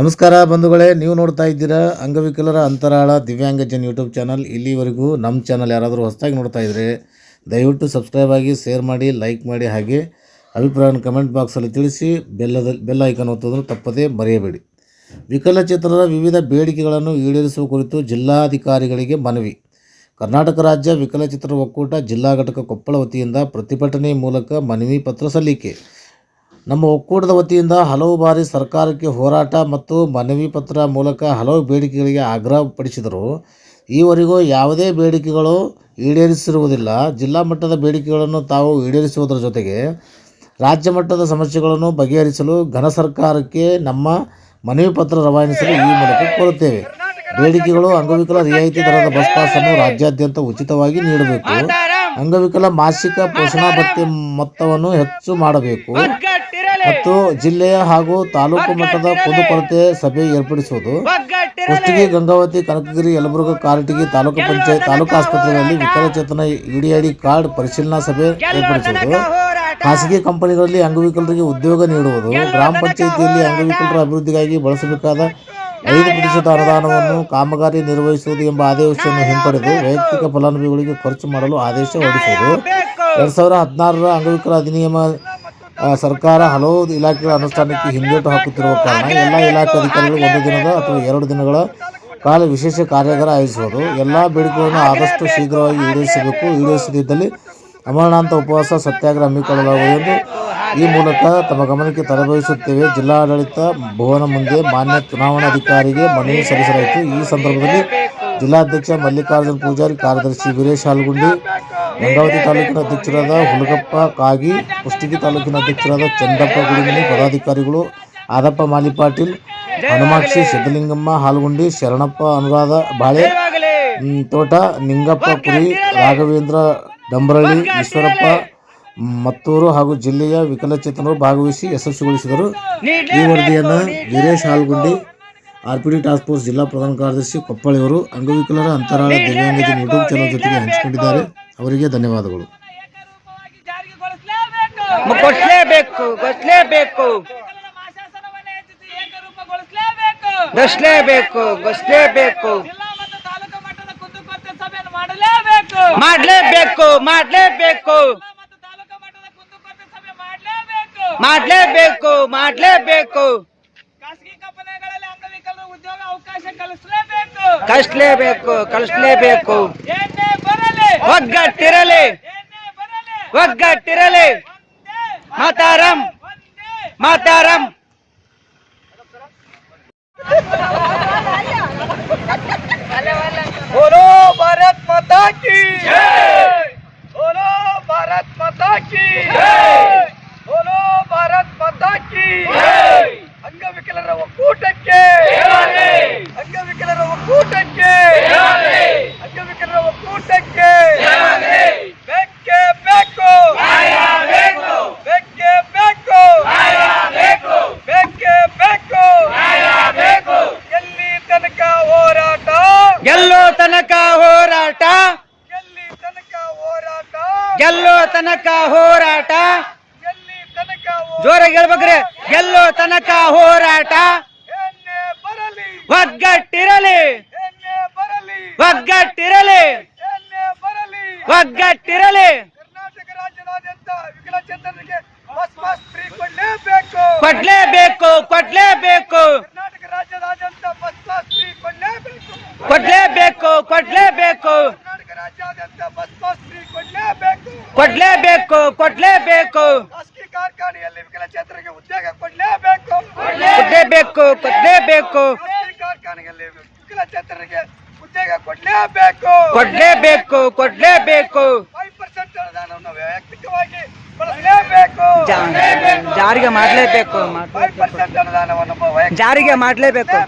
ನಮಸ್ಕಾರ ಬಂಧುಗಳೇ, ನೀವು ನೋಡ್ತಾ ಇದ್ದೀರಾ ಅಂಗವಿಕಲರ ಅಂತರಾಳ ದಿವ್ಯಾಂಗಜನ್ ಯೂಟ್ಯೂಬ್ ಚಾನಲ್. ಇಲ್ಲಿವರೆಗೂ ನಮ್ಮ ಚಾನಲ್ ಯಾರಾದರೂ ಹೊಸದಾಗಿ ನೋಡ್ತಾ ಇದ್ದರೆ ದಯವಿಟ್ಟು ಸಬ್ಸ್ಕ್ರೈಬ್ ಆಗಿ, ಶೇರ್ ಮಾಡಿ, ಲೈಕ್ ಮಾಡಿ ಹಾಗೆ ಅಭಿಪ್ರಾಯವನ್ನು ಕಮೆಂಟ್ ಬಾಕ್ಸಲ್ಲಿ ತಿಳಿಸಿ, ಬೆಲ್ಲದ ಬೆಲ್ಲ ಐಕನ್ ಒತ್ತೋದನ್ನು ತಪ್ಪದೇ ಮರೆಯಬೇಡಿ. ವಿಕಲಚೇತನರ ವಿವಿಧ ಬೇಡಿಕೆಗಳನ್ನು ಈಡೇರಿಸುವ ಕುರಿತು ಜಿಲ್ಲಾಧಿಕಾರಿಗಳಿಗೆ ಮನವಿ. ಕರ್ನಾಟಕ ರಾಜ್ಯ ವಿಕಲಚೇತನ ಒಕ್ಕೂಟ ಜಿಲ್ಲಾ ಘಟಕ ಕೊಪ್ಪಳ ವತಿಯಿಂದ ಪ್ರತಿಭಟನೆ ಮೂಲಕ ಮನವಿ ಪತ್ರ ಸಲ್ಲಿಕೆ. ನಮ್ಮ ಒಕ್ಕೂಟದ ವತಿಯಿಂದ ಹಲವು ಬಾರಿ ಸರ್ಕಾರಕ್ಕೆ ಹೋರಾಟ ಮತ್ತು ಮನವಿ ಪತ್ರ ಮೂಲಕ ಹಲವು ಬೇಡಿಕೆಗಳಿಗೆ ಆಗ್ರಹಪಡಿಸಿದರು ಈವರೆಗೂ ಯಾವುದೇ ಬೇಡಿಕೆಗಳು ಈಡೇರಿಸಿರುವುದಿಲ್ಲ. ಜಿಲ್ಲಾ ಮಟ್ಟದ ಬೇಡಿಕೆಗಳನ್ನು ತಾವು ಈಡೇರಿಸುವುದರ ಜೊತೆಗೆ ರಾಜ್ಯ ಮಟ್ಟದ ಸಮಸ್ಯೆಗಳನ್ನು ಬಗೆಹರಿಸಲು ಘನ ಸರ್ಕಾರಕ್ಕೆ ನಮ್ಮ ಮನವಿ ಪತ್ರ ರವಾನಿಸಲು ಈ ಮೂಲಕ ಕೋರುತ್ತೇವೆ. ಬೇಡಿಕೆಗಳು ಅಂಗವಿಕಲ ರಿಯಾಯಿತಿ ದರದ ಬಸ್ ಪಾಸನ್ನು ರಾಜ್ಯಾದ್ಯಂತ ಉಚಿತವಾಗಿ ನೀಡಬೇಕು. ಅಂಗವಿಕಲ ಮಾಸಿಕ ಪೋಷಣಾ ಭತ್ಯೆ ಮೊತ್ತವನ್ನು ಹೆಚ್ಚು ಮಾಡಬೇಕು. ಮತ್ತು ಜಿಲ್ಲೆಯ ಹಾಗೂ ತಾಲೂಕು ಮಟ್ಟದ ಕುಂದುಕೊರತೆ ಸಭೆ ಏರ್ಪಡಿಸುವುದು. ಕುಷ್ಟಗಿ ಗಂಗಾವತಿ ಕನಕಗಿರಿ ಯಲಬುರ್ಗ ಕಾರಟಗಿ ತಾಲೂಕು ಪಂಚಾಯತ್ ತಾಲೂಕು ಆಸ್ಪತ್ರೆಗಳಲ್ಲಿ ವಿಕಲಚೇತನ ಇಡಿಐಡಿ ಕಾರ್ಡ್ ಪರಿಶೀಲನಾ ಸಭೆ ಏರ್ಪಡಿಸುವುದು. ಖಾಸಗಿ ಕಂಪನಿಗಳಲ್ಲಿ ಅಂಗವಿಕಲರಿಗೆ ಉದ್ಯೋಗ ನೀಡುವುದು. ಗ್ರಾಮ ಪಂಚಾಯಿತಿಯಲ್ಲಿ ಅಂಗವಿಕಲರ ಅಭಿವೃದ್ಧಿಗಾಗಿ ಬಳಸಬೇಕಾದ ಐದು ಪ್ರತಿಶತ ಅನುದಾನವನ್ನು ಕಾಮಗಾರಿ ನಿರ್ವಹಿಸುವುದು ಎಂಬ ಆದೇಶವನ್ನು ಹಿಂಪಡೆದು ವೈಯಕ್ತಿಕ ಫಲಾನುಭವಿಗಳಿಗೆ ಖರ್ಚು ಮಾಡಲು ಆದೇಶ ಹೊರಡಿಸುವುದು ಎರಡು ಸಾವಿರ ಹದಿನಾರರ ಅಂಗವಿಕಲ ಅಧಿನಿಯಮ ಸರ್ಕಾರ ಹಲವು ಇಲಾಖೆಗಳ ಅನುಷ್ಠಾನಕ್ಕೆ ಹಿಂದೇಟು ಹಾಕುತ್ತಿರುವ ಕಾರಣ ಎಲ್ಲ ಇಲಾಖೆ ಅಧಿಕಾರಿಗಳು ಒಂದು ದಿನದ ಅಥವಾ ಎರಡು ದಿನಗಳ ಕಾಲ ವಿಶೇಷ ಕಾರ್ಯಾಗಾರ ಆಯೋಜಿಸುವುದು. ಎಲ್ಲ ಬೇಡಿಕೆಗಳನ್ನು ಆದಷ್ಟು ಶೀಘ್ರವಾಗಿ ಈಡೇರಿಸಬೇಕು. ಈಡೇರಿಸದಿದ್ದಲ್ಲಿ ಅಮರನಾಥ ಉಪವಾಸ ಸತ್ಯಾಗ್ರಹ ಹಮ್ಮಿಕೊಳ್ಳಲಾಗುವುದು ಎಂದು ಈ ಮೂಲಕ ತಮ್ಮ ಗಮನಕ್ಕೆ ತರಬೇಯಿಸುತ್ತೇವೆ. ಜಿಲ್ಲಾಡಳಿತ ಭವನ ಮುಂದೆ ಮಾನ್ಯ ಚುನಾವಣಾಧಿಕಾರಿಗೆ ಮನವಿ ಸಲ್ಲಿಸಲಾಯಿತು. ಈ ಸಂದರ್ಭದಲ್ಲಿ ಜಿಲ್ಲಾಧ್ಯಕ್ಷ ಮಲ್ಲಿಕಾರ್ಜುನ ಪೂಜಾರಿ, ಕಾರ್ಯದರ್ಶಿ ವೀರೇಶ್ ಹಾಲ್ಗುಂಡಿ ಗಂಗಾವತಿ ತಾಲೂಕಿನ ಅಧ್ಯಕ್ಷರಾದ ಹುಲಗಪ್ಪ ಕಾಗಿ, ಕುಷ್ಟಗಿ ತಾಲೂಕಿನ ಅಧ್ಯಕ್ಷರಾದ ಚಂದಪ್ಪ ಗುಡಿಮನಿ, ಪದಾಧಿಕಾರಿಗಳು ಆದಪ್ಪ ಮಾಲಿ ಪಾಟೀಲ್, ಹನುಮಾಕ್ಷಿ ಸಿದ್ದಲಿಂಗಮ್ಮ ಹಾಲ್ಗುಂಡಿ, ಶರಣಪ್ಪ, ಅನುರಾಧ ಬಾಳೆ ತೋಟ, ನಿಂಗಪ್ಪ ಕುರಿ, ರಾಘವೇಂದ್ರ ಡಂಬರಳ್ಳಿ, ಈಶ್ವರಪ್ಪ, ಮತ್ತೂರು ಹಾಗೂ ಜಿಲ್ಲೆಯ ವಿಕಲಚೇತನರು ಭಾಗವಹಿಸಿ ಯಶಸ್ವಿಗೊಳಿಸಿದರು. ಈ ವರದಿಯನ್ನು Veeresh Halgundi R P D task force ಜಿಲ್ಲಾ ಪ್ರಧಾನ ಕಾರ್ಯದರ್ಶಿ ಕೊಪ್ಪಳಿಯವರು ಅಂಗವಿಕಲರ ಅಂತರಾಳ ದಿವ್ಯಾಂಗಜನ ಯೂಟ್ಯೂಬ್ ಚಾನಲ್ ಜೊತೆಗೆ ಹಂಚಿಕೊಂಡಿದ್ದಾರೆ. ಅವರಿಗೆ ಧನ್ಯವಾದಗಳು. ಕೊಡ್ಲೇಬೇಕು ಗೊತ್ತಲೇಬೇಕು ಗೊಸ್ಲೇಬೇಕು ಜಿಲ್ಲಾ ಮತ್ತು ತಾಲೂಕು ಮಟ್ಟದ ಕುಂದುಕೊರತೆ ಸಭೆಯನ್ನು ಮಾಡಲೇಬೇಕು ಮಾಡ್ಲೇಬೇಕು. ಮಾಡ್ಲೇಬೇಕು ಜಿಲ್ಲಾ ಮತ್ತು ತಾಲೂಕು ಮಟ್ಟದ ಕುಂದುಕೊರತೆ ಸಭೆ ಮಾಡಲೇಬೇಕು. ಮಾಡ್ಲೇಬೇಕು ಮಾಡ್ಲೇಬೇಕು ಖಾಸಗಿ ಕಂಪನಿಗಳಲ್ಲಿ ಅಂಗವಿಕಲರು ಉದ್ಯೋಗ ಅವಕಾಶ ಕಲಿಸಲೇಬೇಕು. ಕಳಿಸ್ಲೇಬೇಕು ಒಗ್ಗಟ್ಟಿರಲಿ ಏನೇ ಬರಲಿ ಒಗ್ಗಟ್ಟಿರಲಿ ಒಂದೇ ಮಾತಾರಂ ಒಂದೇ ಮಾತಾರಂ बोलो भारत माता की बोलो भारत माता की बोलो ಭಾರತ್ ಮಾತಾ ಕಿ ಅಂಗವಿಕಲರ ಒಕ್ಕೂಟಕ್ಕೆ ಅಂಗವಿಕಲರ ಒಕ್ಕೂಟಕ್ಕೆ ಅಂಗವಿಕಲರ ಒಕ್ಕೂಟಕ್ಕೆ ಹೋರಾಟ? ಜೋರಾಗಿ ಹೇಳ್ಬೇಕ್ರಿ. ಗೆಲ್ಲೋ ತನಕ ಹೋರಾಟ? ಒಗ್ಗಟ್ಟಿರಲಿ. ಒಗ್ಗಟ್ಟಿರಲಿ. ಒಗ್ಗಟ್ಟಿರಲಿ. ಕೊಡ್ಲೇಬೇಕು ಕೊಡ್ಲೇಬೇಕು. ಕೊಡ್ಲೇಬೇಕು ಕೊಡ್ಲೇಬೇಕು. ಕೊಡ್ಲೇಬೇಕು. ಕೊಡ್ಲೇಬೇಕು ಕೊಡ್ಲೇಬೇಕು. ಕೊಡ್ಲೇಬೇಕು ಕೊಡ್ಲೇಬೇಕು ಖಾಸಗಿ ಕಾರ್ಖಾನೆಯಲ್ಲಿ ವಿಕಲಚೇತನರಿಗೆ ಉದ್ಯೋಗ ಕೊಡ್ಲೇಬೇಕು. ಕೊಡ್ಲೇಬೇಕು ಕೊಡ್ಲೇಬೇಕು. ಖಾಸಗಿ ಕಾರ್ಖಾನೆಯಲ್ಲಿ ವಿಕಲಚೇತನರಿಗೆ ಉದ್ಯೋಗ ಕೊಡ್ಲೇಬೇಕು. ಕೊಡ್ಲೇಬೇಕು ಕೊಡ್ಲೇಬೇಕು. ಫೈವ್ ಪರ್ಸೆಂಟ್ ಅನುದಾನವನ್ನು ವೈಯಕ್ತಿಕವಾಗಿ ಬಳಸಲೇಬೇಕು. ಜಾರಿಗೆ ಮಾಡಲೇಬೇಕು ಫೈವ್ ಪರ್ಸೆಂಟ್ ಅನುದಾನವನ್ನು ವೈಯಕ್ತಿಕ ಜಾರಿಗೆ ಮಾಡಲೇಬೇಕು.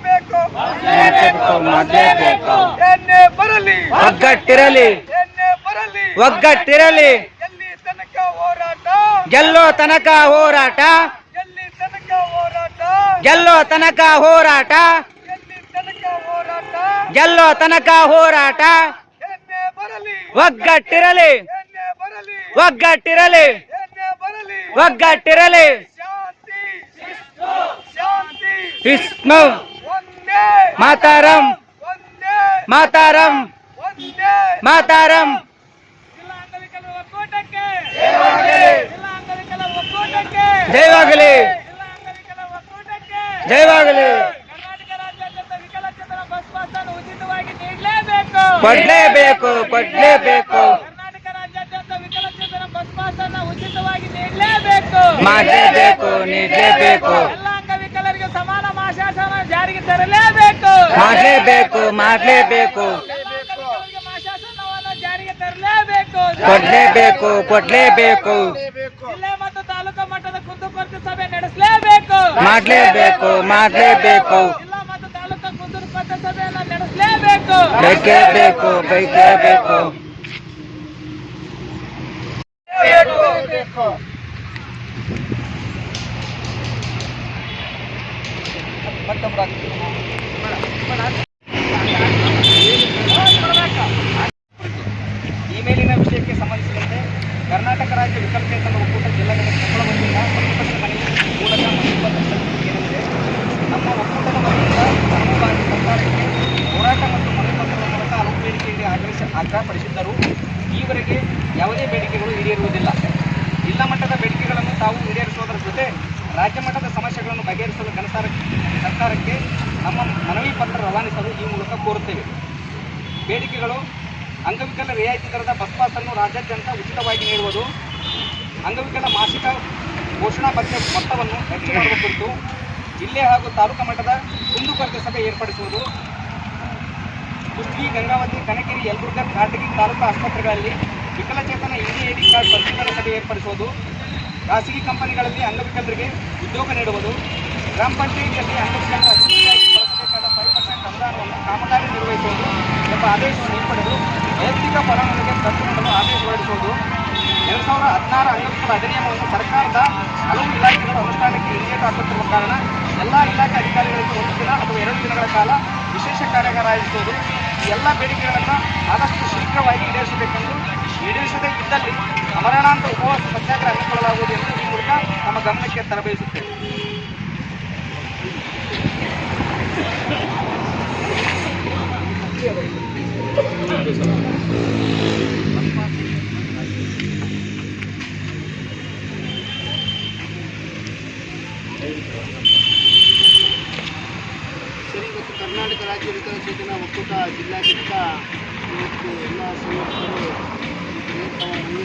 ಮಾಡಲೇಬೇಕು ಎಣ್ಣೆ ಬರಲಿ. ಒಗ್ಗಟ್ಟಿರಲಿ. ಎಣ್ಣೆ ಬರಲಿ. ಒಗ್ಗಟ್ಟಿರಲಿ. ಗೆಲ್ಲೋ ತನಕ ಹೋರಾಟ. ಎಲ್ಲಿ ತನಕ ಹೋರಾಟ. ಗೆಲ್ಲೋ ತನಕ ಹೋರಾಟ. ಗೆಲ್ಲೋ ತನಕ ಹೋರಾಟ. ಒಗ್ಗಟ್ಟಿರಲಿ. ಒಗ್ಗಟ್ಟಿರಲಿ. ಒಗ್ಗಟ್ಟಿರಲಿ. ವಿಷ್ಣು ಮಾತಾರಂ. ಮಾತಾರಂ. ಮಾತಾರಂ ಜಿಲ್ಲಾ ಅಂಗವಿಕಲರ ಒಕ್ಕೂಟಕ್ಕೆ ಜಿಲ್ಲಾ ಅಂಗವಿಕಲರ ಒಕ್ಕೂಟಕ್ಕೆ ಜಯವಾಗಲಿ ಜಿಲ್ಲಾ ಅಂಗವಿಕಲರ ಒಕ್ಕೂಟಕ್ಕೆ ಜಯವಾಗಲಿ ಕರ್ನಾಟಕ ರಾಜ್ಯಾದ್ಯಂತ ವಿಕಲಚೇತನ ಬಸ್ ಪಾಸ್ ಅನ್ನು ಉಚಿತವಾಗಿ ನೀಡಲೇಬೇಕು ಕೊಡ್ಲೇಬೇಕು ಕೊಡ್ಲೇಬೇಕು ಕರ್ನಾಟಕ ರಾಜ್ಯಾದ್ಯಂತ ವಿಕಲಚೇತನ ಬಸ್ ಪಾಸ್ ಅನ್ನು ಉಚಿತವಾಗಿ ನೀಡಲೇಬೇಕು ಮಾಡಲೇಬೇಕು, ನೀಡಲೇಬೇಕು. ಅಂಗವಿಕಲರಿಗೆ ಸಮಾನ ಮಾಶಾಸನ ಜಾರಿಗೆ ತರಲೇಬೇಕು ಮಾಡಲೇಬೇಕು ಮಾಡಲೇಬೇಕು. ಕೊಡ್ಲೇಬೇಕು ಕೊಡ್ಲೇಬೇಕು ಜಿಲ್ಲೆ ಮತ್ತು ತಾಲೂಕು ಮಟ್ಟದ ಕುಂದುಕೊರತೆ ಸಭೆ ನಡೆಸಲೇಬೇಕು ಮಾಡಲೇಬೇಕು ಮಾಡಲೇಬೇಕು. ಬೇಕೇ ಬೇಕು ಬೇಕೇ ಬೇಕು ಈ ಮೇಲಿನ ವಿಷಯಕ್ಕೆ ಸಂಬಂಧಿಸಿದಂತೆ ಕರ್ನಾಟಕ ರಾಜ್ಯ ವಿಕಲಚೇತನ ಒಕ್ಕೂಟ ಜಿಲ್ಲಾ ಘಟಕ ಕೊಪ್ಪಳ ವತಿಯಿಂದ ಪ್ರತಿಭಟನೆ ಮನೆ ಮೂಲಕ ಮನವಿ ಏನೆಂದರೆ ನಮ್ಮ ಒಕ್ಕೂಟದ ವತಿಯಿಂದ ಸಮೂಹವಾಗಿ ಸರ್ಕಾರಕ್ಕೆ ಹೋರಾಟ ಮತ್ತು ಮನವಿ ಪತ್ರದ ಮೂಲಕ ಹಲವು ಬೇಡಿಕೆಗೆ ಆಗ್ರಹಿಸ ಆಗ್ರಹಪಡಿಸಿದ್ದರೂ ಈವರೆಗೆ ಯಾವುದೇ ಬೇಡಿಕೆಗಳು ಈಡೇರುವುದಿಲ್ಲ ಜಿಲ್ಲಾ ಮಟ್ಟದ ಬೇಡಿಕೆಗಳನ್ನು ತಾವು ಈಡೇರಿಸುವುದರ ಜೊತೆ ರಾಜ್ಯ ಮಟ್ಟದ ಸಮಸ್ಯೆಗಳನ್ನು ಬಗೆಹರಿಸಲು ಕನಸಾರ ಸರ್ಕಾರಕ್ಕೆ ನಮ್ಮ ಮನವಿ ಪತ್ರ ರವಾನಿಸಲು ಈ ಮೂಲಕ ಕೋರುತ್ತೇವೆ. ಬೇಡಿಕೆಗಳು ಅಂಗವಿಕಲ ರಿಯಾಯಿತಿ ದರದ ಬಸ್ ಪಾಸ್ ಅನ್ನು ರಾಜ್ಯಾದ್ಯಂತ ಉಚಿತವಾಗಿ ನೀಡುವುದು, ಅಂಗವಿಕಲ ಮಾಸಿಕ ಘೋಷಣಾ ಪತ್ರ ಮೊತ್ತವನ್ನು ಹೆಚ್ಚು ಮಾಡುವ ಕುರಿತು ಜಿಲ್ಲೆ ಹಾಗೂ ತಾಲೂಕು ಮಟ್ಟದ ಕುಂದುಕೊರತೆ ಸಭೆ ಏರ್ಪಡಿಸುವುದು ಕುಷ್ಟಗಿ ಗಂಗಾವತಿ, ಕನಕಿರಿ, ಯಲಬುರ್ಗಾ ಕಾಟಗಿ ತಾಲೂಕು ಆಸ್ಪತ್ರೆಗಳಲ್ಲಿ ವಿಕಲಚೇತನ ಇಡಿ ಕಾರ್ಡ್ ಪರಿಶೀಲನಾ ಸಭೆ ಏರ್ಪಡಿಸುವುದು ಖಾಸಗಿ ಕಂಪನಿಗಳಲ್ಲಿ ಅಂಗವಿಕಲರಿಗೆ ಉದ್ಯೋಗ ನೀಡುವುದು, ಗ್ರಾಮ ಪಂಚಾಯಿತಿಯಲ್ಲಿ ಅಂಗವಿಕಲರ ಬಳಸಬೇಕಾದ ಫೈವ್ ಪರ್ಸೆಂಟ್ ಅನುದಾನವನ್ನು ಕಾಮಗಾರಿ ನಿರ್ವಹಿಸುವುದು ಎಂಬ ಆದೇಶವನ್ನು ಹಿಂಪಡೆದು ವೈಯಕ್ತಿಕ ಫಲಾನುಭವಿಗೆ ಖರ್ಚು ಮಾಡಲು ಆದೇಶ ಹೊರಡಿಸುವುದು. ಎರಡು ಸಾವಿರದ ಹದಿನಾರು ಅಂಗವಿಕಲ ಅಧಿನಿಯಮವನ್ನು ಸರ್ಕಾರದ ಹಲವು ಇಲಾಖೆಗಳು ಅನುಷ್ಠಾನಕ್ಕೆ ಹಿಂದೇಟು ಹಾಕುತ್ತಿರುವ ಕಾರಣ ಎಲ್ಲ ಇಲಾಖೆ ಅಧಿಕಾರಿಗಳಿಗೆ ಒಂದು ದಿನ ಅಥವಾ ಎರಡು ದಿನಗಳ ಕಾಲ ವಿಶೇಷ ಕಾರ್ಯಾಗಾರ ಆಯೋಜಿಸುವುದು ಎಲ್ಲ ಬೇಡಿಕೆಗಳನ್ನು ಆದಷ್ಟು ಶೀಘ್ರವಾಗಿ ಈಡೇರಿಸಬೇಕೆಂದು ಈಡೇರಿಸದೇ ಇದ್ದಲ್ಲಿ ಅಮರಣಾಂತ ಉಪವಾಸ ಸತ್ಯಾಗ್ರಹ ಹಮ್ಮಿಕೊಳ್ಳಲಾಗುವುದು ಎಂದು ಈ ಮೂಲಕ ನಮ್ಮ ಗಮನಕ್ಕೆ ತರಬಯಸುತ್ತೇವೆ ಕರ್ನಾಟಕ ರಾಜ್ಯ ವಿಕಲಚೇತನ ಒಕ್ಕೂಟ ಜಿಲ್ಲಾಡಳಿತ ಮತ್ತು ಎಲ್ಲ ಸಂಘಟಕರು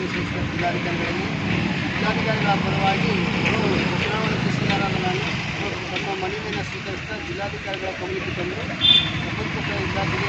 ಸಲ್ಲಿಸಿದ ಜಿಲ್ಲಾಧಿಕಾರಿಗಳಿಗೆ ಜಿಲ್ಲಾಧಿಕಾರಿಗಳ ಪರವಾಗಿ ಚುನಾವಣಾ ತಹಸೀಲ್ದಾರಾದ ನಾನು ತಮ್ಮ ಮನವಿಯನ್ನು ಸ್ವೀಕರಿಸಿದ ಜಿಲ್ಲಾಧಿಕಾರಿಗಳ ಗಮನಕ್ಕೆ ತಂದು ಸಂಬಂಧಪಟ್ಟ ಇಲಾಖೆಗೆ